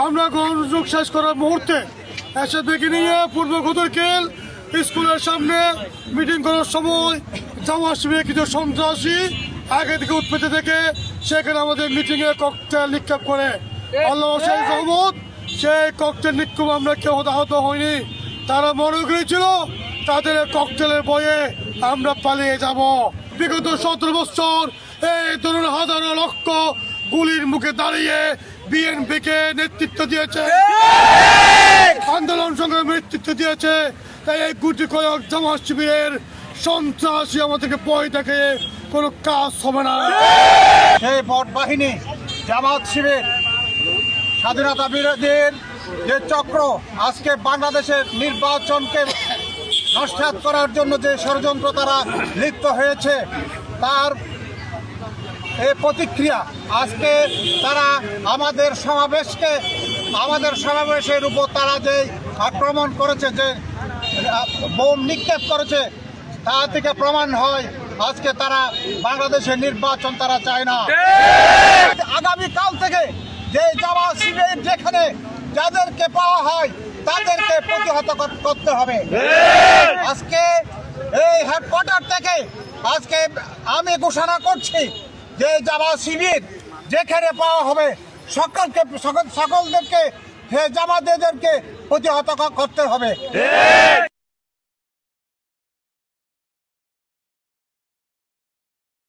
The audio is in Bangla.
আমরা গণযোগ শেষ করার মুহূর্তে এসে দেখে নিয়ে পূর্ব ঘুদরকেল স্কুলের সামনে মিটিং করার সময় জামা শিবিরে কিছু সন্ত্রাসী। আগে থেকে উৎপেতে থেকে সেখানে আমাদের মিটিংয়ে ককটেল নিক্ষেপ করে। আল্লাহ সেই রহমত, সেই ককটেল নিক্ষেপ আমরা কেউ আহত হয়নি। তারা মনে করেছিল তাদের ককটেলের বয়ে আমরা পালিয়ে যাব। বিগত সতেরো বছর এই ধরুন হাজারো লক্ষ গুলির মুখে দাঁড়িয়ে বিএনপিকে নেতৃত্ব দিয়েছে। আন্দোলন সংগ্রামের নেতৃত্ব দিয়েছে। তাই এই গুটি কয়েক জামাত শিবিরের সন্ত্রাসী আমাদেরকে বই দেখে কোনো কাজ হবে না। সেই ভোট বাহিনী, জামাত শিবির, স্বাধীনতা বিরোধীর যে চক্র, আজকে বাংলাদেশের নির্বাচনকে নস্বাত করার জন্য যে ষড়যন্ত্র তারা লিপ্ত হয়েছে, তার প্রতিক্রিয়া। আজকে তারা আমাদের সমাবেশকে, আমাদের সমাবেশের উপর তারা যে আক্রমণ করেছে, যে বোম নিক্ষেপ করেছে, তা থেকে প্রমাণ হয়, আজকে তারা বাংলাদেশের নির্বাচন তারা চায় না। আগামী কাল থেকে যে জামা শিবির যেখানে যাদেরকে পাওয়া হয়, তাদেরকে প্রতিহত করতে হবে। আজকে এই হেডকোয়ার্টার থেকে আজকে আমি ঘোষণা করছি যে জামা শিবির যেখানে পাওয়া হবে সকলকে সকল সকলদেরকে হে জামাতেদেরকে প্রতিহত করতে হবে।